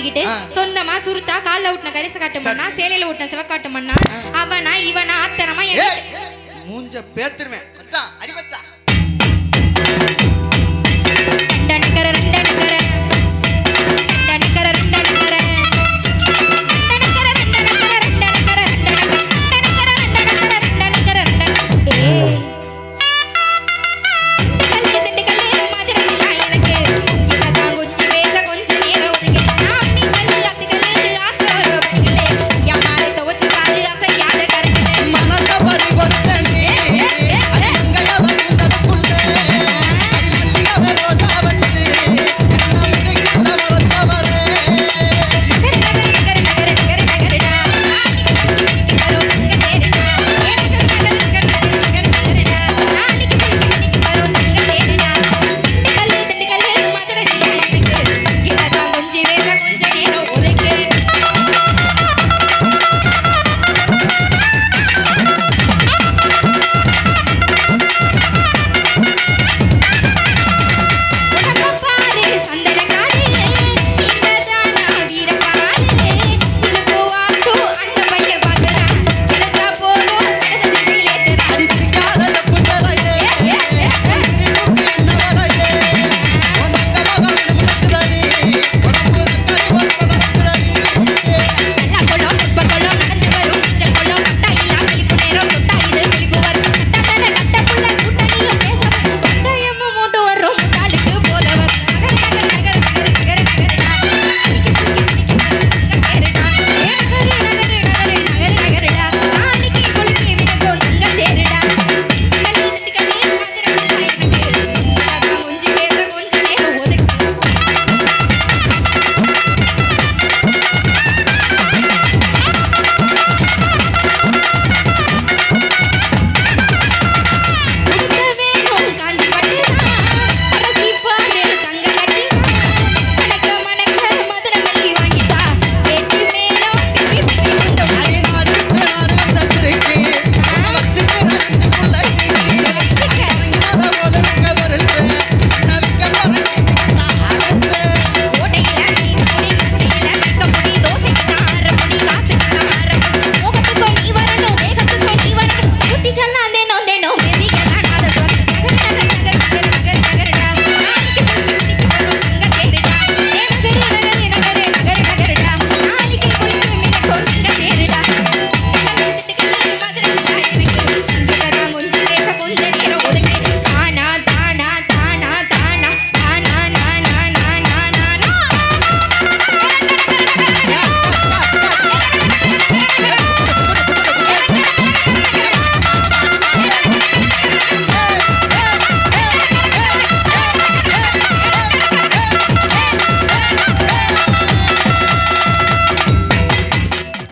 பொத்திக்கிட்டு சொந்தமா சுருத்தா கால்ல ஊட்டின கரிச காட்டு மண்ணா சேலையில ஊட்டின சிவக்காட்டு மண்ணா அவனா இவனா அத்தனமா மூஞ்ச பேத்துருவேன்.